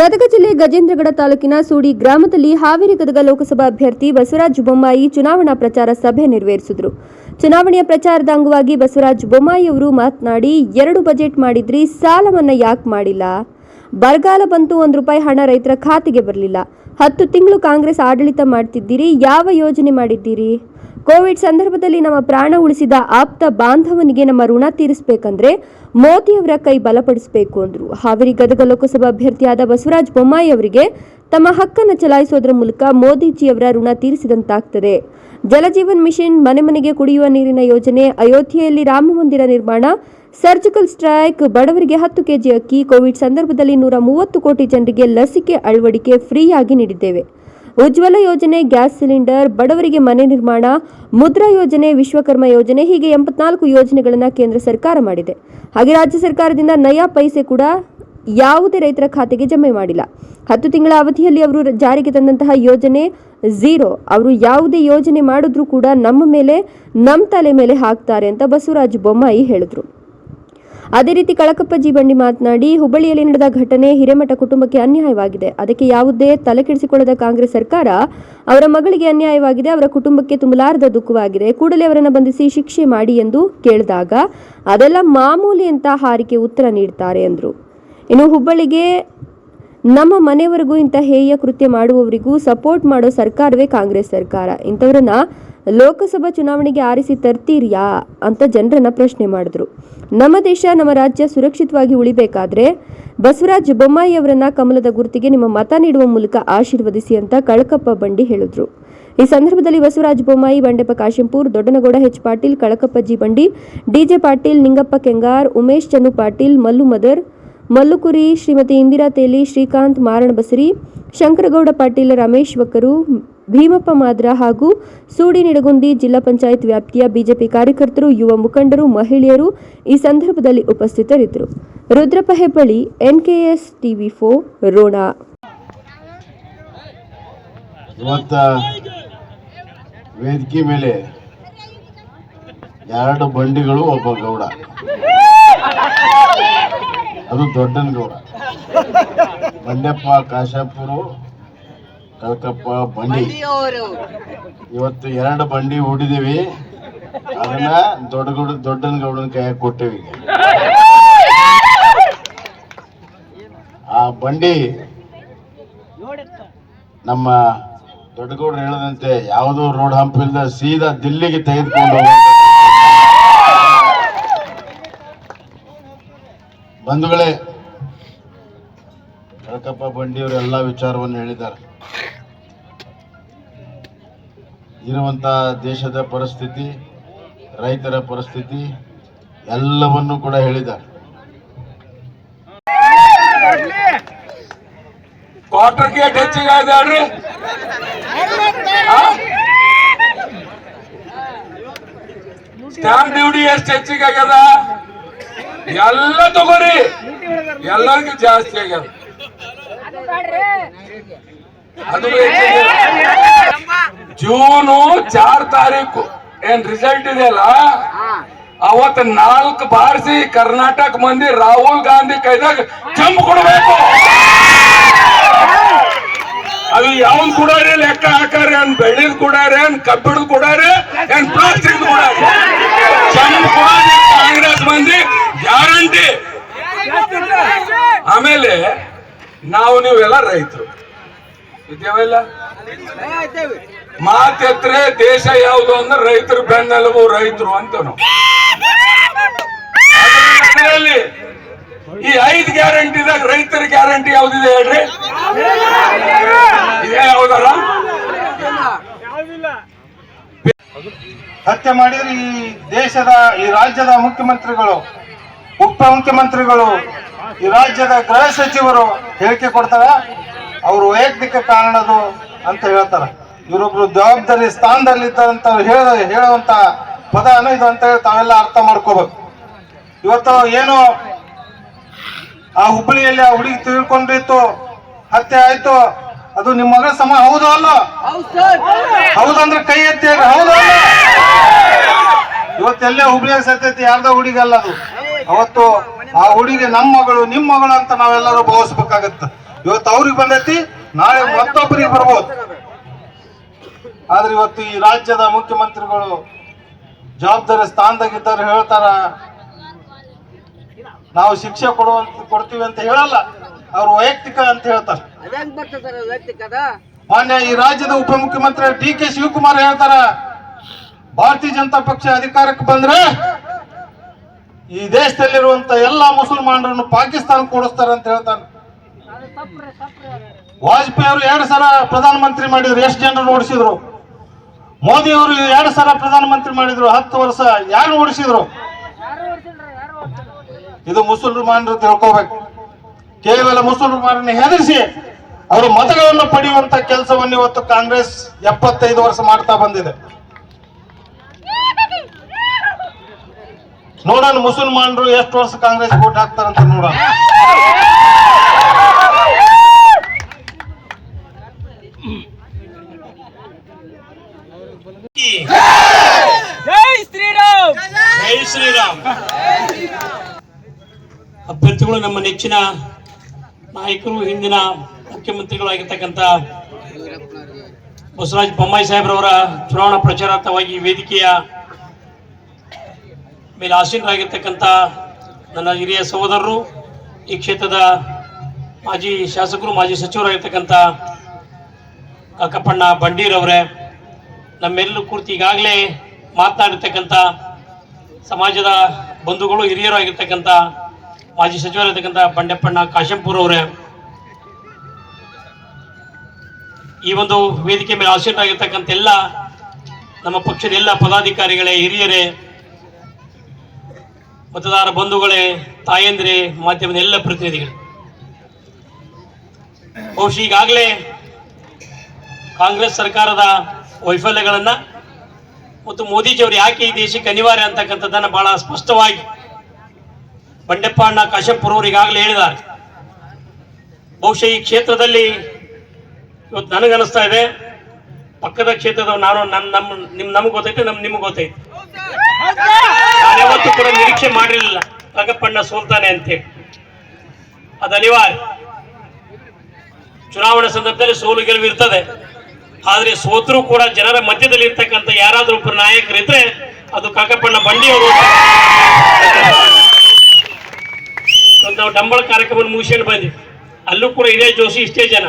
ಗದಗ ಜಿಲ್ಲೆ ಗಜೇಂದ್ರಗಡ ತಾಲೂಕಿನ ಸೂಡಿ ಗ್ರಾಮದಲ್ಲಿ ಹಾವೇರಿ ಗದಗ ಲೋಕಸಭಾ ಅಭ್ಯರ್ಥಿ ಬಸವರಾಜ ಬೊಮ್ಮಾಯಿ ಚುನಾವಣಾ ಪ್ರಚಾರ ಸಭೆ ನೆರವೇರಿಸಿದರು. ಚುನಾವಣೆಯ ಪ್ರಚಾರದ ಅಂಗವಾಗಿ ಬಸವರಾಜ ಬೊಮ್ಮಾಯಿ ಅವರು ಮಾತನಾಡಿ, ಎರಡು ಬಜೆಟ್ ಮಾಡಿದ್ರಿ, ಸಾಲ ಮನ್ನಾ ಯಾಕೆ ಮಾಡಿಲ್ಲ? ಬರಗಾಲ ಬಂತು ಒಂದು ರೂಪಾಯಿ ಹಣ ರೈತರ ಖಾತೆಗೆ ಬರಲಿಲ್ಲ. ಹತ್ತು ತಿಂಗಳು ಕಾಂಗ್ರೆಸ್ ಆಡಳಿತ ಮಾಡ್ತಿದ್ದೀರಿ, ಯಾವ ಯೋಜನೆ ಮಾಡಿದ್ದೀರಿ? ಕೋವಿಡ್ ಸಂದರ್ಭದಲ್ಲಿ ನಮ್ಮ ಪ್ರಾಣ ಉಳಿಸಿದ ಆಪ್ತ ಬಾಂಧವನಿಗೆ ನಮ್ಮ ಋಣ ತೀರಿಸಬೇಕಂದ್ರೆ ಮೋದಿಯವರ ಕೈ ಬಲಪಡಿಸಬೇಕು ಅಂದ್ರು. ಹಾವೇರಿ ಗದಗ ಲೋಕಸಭಾ ಅಭ್ಯರ್ಥಿಯಾದ ಬಸವರಾಜ ಬೊಮ್ಮಾಯಿ ಅವರಿಗೆ ತಮ್ಮ ಹಕ್ಕನ್ನು ಚಲಾಯಿಸೋದ್ರ ಮೂಲಕ ಮೋದಿಜಿಯವರ ಋಣ ತೀರಿಸಿದಂತಾಗ್ತದೆ. ಜಲಜೀವನ್ ಮಿಷನ್ ಮನೆ ಮನೆಗೆ ಕುಡಿಯುವ ನೀರಿನ ಯೋಜನೆ, ಅಯೋಧ್ಯೆಯಲ್ಲಿ ರಾಮ ಮಂದಿರ ನಿರ್ಮಾಣ ಸರ್ಜಿಕಲ್ ಸ್ಟ್ರೈಕ್, ಬಡವರಿಗೆ ಹತ್ತು ಕೆಜಿ ಅಕ್ಕಿ, ಕೋವಿಡ್ ಸಂದರ್ಭದಲ್ಲಿ ನೂರ ಮೂವತ್ತು ಕೋಟಿ ಜನರಿಗೆ ಲಸಿಕೆ ಅಳವಡಿಕೆ ಫ್ರೀಯಾಗಿ ನೀಡಿದ್ದೇವೆ. ಉಜ್ವಲ ಯೋಜನೆ, ಗ್ಯಾಸ್ ಸಿಲಿಂಡರ್, ಬಡವರಿಗೆ ಮನೆ ನಿರ್ಮಾಣ, ಮುದ್ರಾ ಯೋಜನೆ, ವಿಶ್ವಕರ್ಮ ಯೋಜನೆ ಹೀಗೆ ಎಂಬತ್ನಾಲ್ಕು ಯೋಜನೆಗಳನ್ನು ಕೇಂದ್ರ ಸರ್ಕಾರ ಮಾಡಿದೆ. ಹಾಗೆ ರಾಜ್ಯ ಸರ್ಕಾರದಿಂದ ನಯಾ ಪೈಸೆ ಕೂಡ ಯಾವುದೇ ರೈತರ ಖಾತೆಗೆ ಜಮೆ ಮಾಡಿಲ್ಲ. ಹತ್ತು ತಿಂಗಳ ಅವಧಿಯಲ್ಲಿ ಅವರು ಜಾರಿಗೆ ತಂದಂತಹ ಯೋಜನೆ ಝೀರೋ. ಅವರು ಯಾವುದೇ ಯೋಜನೆ ಮಾಡಿದ್ರೂ ಕೂಡ ನಮ್ಮ ಮೇಲೆ, ನಮ್ಮ ತಲೆ ಮೇಲೆ ಹಾಕ್ತಾರೆ ಅಂತ ಬಸವರಾಜ ಬೊಮ್ಮಾಯಿ ಹೇಳಿದ್ರು. ಅದೇ ರೀತಿ ಕಳಕಪ್ಪಜಿ ಬಂಡಿ ಮಾತನಾಡಿ, ಹುಬ್ಬಳ್ಳಿಯಲ್ಲಿ ನಡೆದ ಘಟನೆ ಹಿರೇಮಠ ಕುಟುಂಬಕ್ಕೆ ಅನ್ಯಾಯವಾಗಿದೆ. ಅದಕ್ಕೆ ಯಾವುದೇ ತಲೆ ಕೆಡಿಸಿಕೊಳ್ಳದ ಕಾಂಗ್ರೆಸ್ ಸರ್ಕಾರ ಅವರ ಮಗಳಿಗೆ ಅನ್ಯಾಯವಾಗಿದೆ, ಅವರ ಕುಟುಂಬಕ್ಕೆ ತುಂಬಲಾರದ ದುಃಖವಾಗಿದೆ. ಕೂಡಲೇ ಅವರನ್ನು ಬಂಧಿಸಿ ಶಿಕ್ಷೆ ಮಾಡಿ ಎಂದು ಕೇಳಿದಾಗ ಅದೆಲ್ಲ ಮಾಮೂಲಿ ಅಂತ ಹಾರಿಕೆ ಉತ್ತರ ನೀಡ್ತಾರೆ ಎಂದರು ಇನ್ನು ಹುಬ್ಬಳ್ಳಿಗೆ ನಮ್ಮ ಮನೆಯವರೆಗೂ ಇಂಥ ಹೇಯ ಕೃತ್ಯ ಮಾಡುವವರಿಗೂ ಸಪೋರ್ಟ್ ಮಾಡೋ ಸರ್ಕಾರವೇ ಕಾಂಗ್ರೆಸ್ ಸರ್ಕಾರ. ಇಂಥವ್ರನ್ನ ಲೋಕಸಭಾ ಚುನಾವಣೆಗೆ ಆರಿಸಿ ತರ್ತೀರ್ಯಾ ಅಂತ ಜನರನ್ನ ಪ್ರಶ್ನೆ ಮಾಡಿದ್ರು. ನಮ್ಮ ದೇಶ, ನಮ್ಮ ರಾಜ್ಯ ಸುರಕ್ಷಿತವಾಗಿ ಉಳಿಬೇಕಾದ್ರೆ ಬಸವರಾಜ ಬೊಮ್ಮಾಯಿ ಅವರನ್ನ ಕಮಲದ ಗುರುತಿಗೆ ನಿಮ್ಮ ಮತ ನೀಡುವ ಮೂಲಕ ಆಶೀರ್ವದಿಸಿ ಅಂತ ಕಳಕಪ್ಪ ಬಂಡಿ ಹೇಳಿದ್ರು. ಈ ಸಂದರ್ಭದಲ್ಲಿ Basavaraj Bommai, Bandeppa Kashempur, Doddanagouda H Patil, Kalakappa G Bandi DJ Patil, Ningappa Kengar, Umesh Channu Patil, Mallu Madar, Mallukuri, Shrimati Indira Teli, Shrikanth ಮಾರಣ ಬಸರಿ, Shankaragouda Patil Ramesh ವಕರು Bhimappa ಮಾದ್ರ ಹಾಗೂ ಸೂಡಿ ನಿಡಗುಂದಿ ಜಿಲ್ಲಾ ಪಂಚಾಯತ್ ವ್ಯಾಪ್ತಿಯ ಬಿಜೆಪಿ ಕಾರ್ಯಕರ್ತರು, ಯುವ ಮುಖಂಡರು, ಮಹಿಳೆಯರು ಈ ಸಂದರ್ಭದಲ್ಲಿ ಉಪಸ್ಥಿತರಿದ್ದರು. Rudrappa Hebballi, NKS TV for Ron. ವೇದಿಕೆ ಮೇಲೆ ಎರಡು ಬಂಡಿಗಳು ಒಬ್ಬ ಗೌಡ. ಅದು ದೊಡ್ಡನ ಗೌಡ. ಬಂಡೆಪ್ಪ, ಕಾಶಾಪುರು ಕಳಕಪ್ಪ ಬಂಡಿ. ಇವತ್ತು ಎರಡು ಬಂಡಿ ಹೂಡಿದೀವಿ. ಅದನ್ನ ದೊಡ್ಡ ಗುಡ ದೊಡ್ಡನ ಗೌಡನ ಕೈಯಾಗ ಕೊಟ್ಟೇವಿ ಆ ಬಂಡಿ ನಮ್ಮ ದೊಡ್ಡಗೌಡರು ಹೇಳದಂತೆ ಯಾವುದೋ ರೋಡ್ ಹಂಪ್ ಇಲ್ಲದ ಸೀದಾ ದಿಲ್ಲಿಗೆ ತೆಗೆದುಕೊಂಡು ಬಂಧುಗಳೇ ಕಳಕಪ್ಪ ಬಂಡಿಯವರು ಎಲ್ಲ ವಿಚಾರವನ್ನು ಹೇಳಿದ್ದಾರೆ. ಇರುವಂತ ದೇಶದ ಪರಿಸ್ಥಿತಿ, ರೈತರ ಪರಿಸ್ಥಿತಿ ಎಲ್ಲವನ್ನು ಕೂಡ ಹೇಳಿದ್ದಾರೆ. ಕ್ವಾರ್ಟರ್ ಹೆಚ್ಚಿಗೆ ಸ್ಟಾಂಪ್ ಡ್ಯೂಟಿ ಎಷ್ಟು ಹೆಚ್ಚಿಗೆ ಆಗ್ಯದ ಎಲ್ಲ ತಗೋರಿ. ಎಲ್ಲರಿಗೂ ಜಾಸ್ತಿ ಆಗ್ಯದ. ಜೂನು ಚಾರ್ ತಾರೀಕು. ಏನ್ ರಿಸಲ್ಟ್ ಇದೆಯಲ್ಲ ಅವತ್ ನಾಲ್ಕು ಬಾರಿಸಿ ಕರ್ನಾಟಕ ಮಂದಿ ರಾಹುಲ್ ಗಾಂಧಿ ಕೈದಾಗ ಜಂಪ್ ಕೊಡಬೇಕು. ಅದು ಯಾವ್ದು ಕೊಡಾರೆ? ಲೆಕ್ಕ ಹಾಕಾರೆ ಏನ್ ಬೆಳ್ಳಿದ್ ಕೊಡಾರೆ? ಏನ್ ಕಬ್ಬಿಣದ್ ಕೊಡಾರೆ? ಏನ್ ಪ್ಲಾಸ್ಟಿಕ್ ಕೊಡಾರೆ? ಜಂಪ್ ಕೊಡೋದು ಕಾಂಗ್ರೆಸ್ ಮಂದಿ ಗ್ಯಾರಂಟಿ. ಆಮೇಲೆ ನಾವು ನೀವೆಲ್ಲ ರೈತರು. ಇದ್ದೇವೆಲ್ಲ ಮಾತೆತ್ರೆ ದೇಶ ಯಾವುದು ಅಂದ್ರೆ ರೈತರು ಬೆನ್ನೆಲುಬು ರೈತರು ಅಂತ ನಾವು ಈ ಐದು ಗ್ಯಾರಂಟಿದಾಗ ರೈತರ ಗ್ಯಾರಂಟಿ ಯಾವ್ದಿದೆ ಹೇಳ್ರಿ? ಇದೇ ಯಾವ್ದಾರ? ಹತ್ಯೆ ಮಾಡಿದ್ರೆ ಈ ದೇಶದ ಈ ರಾಜ್ಯದ ಮುಖ್ಯಮಂತ್ರಿಗಳು ಉಪ ಮುಖ್ಯಮಂತ್ರಿಗಳು ಈ ರಾಜ್ಯದ ಗೃಹ ಸಚಿವರು ಹೇಳಿಕೆ ಕೊಡ್ತಾರೆ. ಅವರು ವೈಯಕ್ತಿಕ ಕಾರಣದು ಅಂತ ಹೇಳ್ತಾರೆ. ಇವರೊಬ್ರು ಜವಾಬ್ದಾರಿ ಸ್ಥಾನದಲ್ಲಿ ಇದ್ದಂತ ಹೇಳ, ಹೇಳುವಂತ ಪದನು ಇದು ಅಂತ ಹೇಳಿ ತಾವೆಲ್ಲ ಅರ್ಥ ಮಾಡ್ಕೋಬೇಕು. ಇವತ್ತು ಏನು ಆ ಹುಬ್ಬಳ್ಳಿಯಲ್ಲಿ ಆ ಹುಡುಗಿ ತಿಳ್ಕೊಂಡಿತ್ತು, ಹತ್ಯೆ ಆಯ್ತು, ಅದು ನಿಮ್ಮ ಮಗಳ ಸಮ, ಹೌದು ಅಲ್ಲ? ಹೌದಂದ್ರೆ ಕೈ ಎತ್ತಿ ಹೌದು ಅಲ್ಲ? ಇವತ್ತೆಲ್ಲೇ ಹುಬ್ಳಿಯಾಗ ಸತ್ತೈತಿ ಯಾರ್ದ ಹುಡುಗಿ ಅಲ್ಲ ಅದು. ಅವತ್ತು ಆ ಹುಡುಗಿ ನಮ್ಮ ಮಗಳು ನಿಮ್ಮ ಮಗಳು ಅಂತ ನಾವೆಲ್ಲರೂ ಭಾವಿಸ್ಬೇಕಾಗತ್ತ. ಇವತ್ತು ಅವ್ರಿಗೆ ಬಂದೈತಿ, ನಾಳೆ ಮತ್ತೊಬ್ಬರಿಗೆ ಬರ್ಬೋದು. ಆದ್ರೆ ಇವತ್ತು ಈ ರಾಜ್ಯದ ಮುಖ್ಯಮಂತ್ರಿಗಳು ಜವಾಬ್ದಾರಿ ಸ್ಥಾನದಾಗಿದ್ದಾರೆ ಹೇಳ್ತಾರ. ನಾವು ಶಿಕ್ಷೆ ಕೊಡುವಂತ, ಕೊಡ್ತೀವಿ ಅಂತ ಹೇಳಲ್ಲ, ಅವ್ರು ವೈಯಕ್ತಿಕ ಅಂತ ಹೇಳ್ತಾರೆ. ಮಾನ್ಯ ಈ ರಾಜ್ಯದ ಉಪಮುಖ್ಯಮಂತ್ರಿ ಡಿ ಕೆ ಶಿವಕುಮಾರ್ ಹೇಳ್ತಾರ, ಭಾರತೀಯ ಜನತಾ ಪಕ್ಷ ಅಧಿಕಾರಕ್ಕೆ ಬಂದ್ರೆ ಈ ದೇಶದಲ್ಲಿರುವಂತ ಎಲ್ಲಾ ಮುಸಲ್ಮಾನರನ್ನು ಪಾಕಿಸ್ತಾನ ಕೊಡಿಸ್ತಾರೆ ಅಂತ ಹೇಳ್ತಾನೆ. ವಾಜಪೇಯಿ ಅವರು ಎರಡು ಸಲ ಪ್ರಧಾನಮಂತ್ರಿ ಮಾಡಿದ್ರು ಎಷ್ಟು ಜನರನ್ನು ಓಡಿಸಿದ್ರು? ಮೋದಿ ಅವರು ಎರಡು ಸಲ ಪ್ರಧಾನಮಂತ್ರಿ ಮಾಡಿದ್ರು ಹತ್ತು ವರ್ಷ ಯಾರು ಓಡಿಸಿದ್ರು ಇದು ಮುಸಲ್ಮಾನರು ತಿಳ್ಕೋಬೇಕು ಕೇವಲ ಮುಸಲ್ಮಾನರನ್ನು ಹೆದರಿಸಿ ಅವರು ಮತಗಳನ್ನು ಪಡೆಯುವಂತ ಕೆಲಸವನ್ನು ಇವತ್ತು ಕಾಂಗ್ರೆಸ್ ಎಪ್ಪತ್ತೈದು ವರ್ಷ ಮಾಡ್ತಾ ಬಂದಿದೆ. ನೋಡೋಣ ಮುಸಲ್ಮಾನರು ಎಷ್ಟು ವರ್ಷ ಕಾಂಗ್ರೆಸ್ ಓಟ್ ಹಾಕ್ತಾರಂತ ನೋಡೋಣ ಜೈ ಶ್ರೀರಾಮ್ ಜೈ ಶ್ರೀರಾಮ್. ಅಭ್ಯರ್ಥಿಗಳು ನಮ್ಮ ನೆಚ್ಚಿನ ನಾಯಕರು, ಹಿಂದಿನ ಮುಖ್ಯಮಂತ್ರಿಗಳಾಗಿರ್ತಕ್ಕಂಥ ಬಸವರಾಜ ಬೊಮ್ಮಾಯಿ ಸಾಹೇಬ್ರವರ ಚುನಾವಣಾ ಪ್ರಚಾರಾರ್ಥವಾಗಿ ವೇದಿಕೆಯ ಮೇಲೆ ಆಸೀನರಾಗಿರ್ತಕ್ಕಂಥ ನನ್ನ ಹಿರಿಯ ಸಹೋದರರು, ಈ ಕ್ಷೇತ್ರದ ಮಾಜಿ ಶಾಸಕರು, ಮಾಜಿ ಸಚಿವರಾಗಿರ್ತಕ್ಕಂಥ ಕಾಕಪ್ಪಣ್ಣ ಬಂಡೀರವರೇ, ನಮ್ಮೆಲ್ಲರೂ ಕುರಿತು ಈಗಾಗಲೇ ಮಾತನಾಡಿರ್ತಕ್ಕಂಥ ಸಮಾಜದ ಬಂಧುಗಳು ಹಿರಿಯರು ಆಗಿರ್ತಕ್ಕಂಥ ಮಾಜಿ ಸಚಿವರಾಗಿರ್ತಕ್ಕಂಥ ಬಂಡೆಪ್ಪಣ್ಣ ಕಾಶಂಪುರ್ ಅವರೇ, ಈ ಒಂದು ವೇದಿಕೆ ಮೇಲೆ ಆಸೀನರಾಗಿರ್ತಕ್ಕಂಥ ಎಲ್ಲ ನಮ್ಮ ಪಕ್ಷದ ಎಲ್ಲ ಪದಾಧಿಕಾರಿಗಳೇ, ಹಿರಿಯರೇ, ಮತದಾರ ಬಂಧುಗಳೇ, ತಾಯಂದ್ರೆ, ಮಾಧ್ಯಮದ ಎಲ್ಲ ಪ್ರತಿನಿಧಿಗಳು. ಬಹುಶಃ ಈಗಾಗಲೇ ಕಾಂಗ್ರೆಸ್ ಸರ್ಕಾರದ ವೈಫಲ್ಯಗಳನ್ನ ಮತ್ತು ಮೋದಿಜಿಯವರು ಯಾಕೆ ಈ ದೇಶಕ್ಕೆ ಅನಿವಾರ್ಯ ಅಂತಕ್ಕಂಥದ್ದನ್ನ ಬಹಳ ಸ್ಪಷ್ಟವಾಗಿ ಬಂಡೆಪ್ಪ ಅಣ್ಣ ಕಾಶ್ಯಪ್ಪರವರು ಈಗಾಗಲೇ ಹೇಳಿದ್ದಾರೆ. ಬಹುಶಃ ಈ ಕ್ಷೇತ್ರದಲ್ಲಿ ಇವತ್ತು ನನಗನ್ನಿಸ್ತಾ ಇದೆ. ಪಕ್ಕದ ಕ್ಷೇತ್ರದ ನಾನು ನನ್ನ ನಮ್ಮ ನಿಮ್ ನಮ್ಗೆ ಗೊತ್ತೈತೆ, ನಮ್ ನಿಮ್ಗೆ ಗೊತ್ತೈತೆ. ನಾನು ಯಾವತ್ತೂ ಕೂಡ ನಿರೀಕ್ಷೆ ಮಾಡಿರಲಿಲ್ಲ ರಂಗಪ್ಪಣ್ಣ ಸೋಲ್ತಾನೆ ಅಂತೇಳಿ. ಅದು ಅನಿವಾರ್ಯ. ಚುನಾವಣೆ ಸಂದರ್ಭದಲ್ಲಿ ಸೋಲು ಗೆಲುವು ಇರ್ತದೆ. ಆದ್ರೆ ಸೋತರೂ ಕೂಡ ಜನರ ಮಧ್ಯದಲ್ಲಿ ಇರ್ತಕ್ಕಂಥ ಯಾರಾದ್ರೂ ಒಬ್ಬರು ನಾಯಕರಿದ್ರೆ ಅದು ಕಾಕಪ್ಪಣ್ಣ ಬಂಡಿ ಅವರು ನಾವು ಡಂಬಳ ಕಾರ್ಯಕ್ರಮ ಮುಗಿಸ್ಕೊಂಡು ಬಂದ್ವಿ. ಅಲ್ಲೂ ಕೂಡ ಇದೇ ಜೋಶಿ ಇಷ್ಟೇ ಜನ.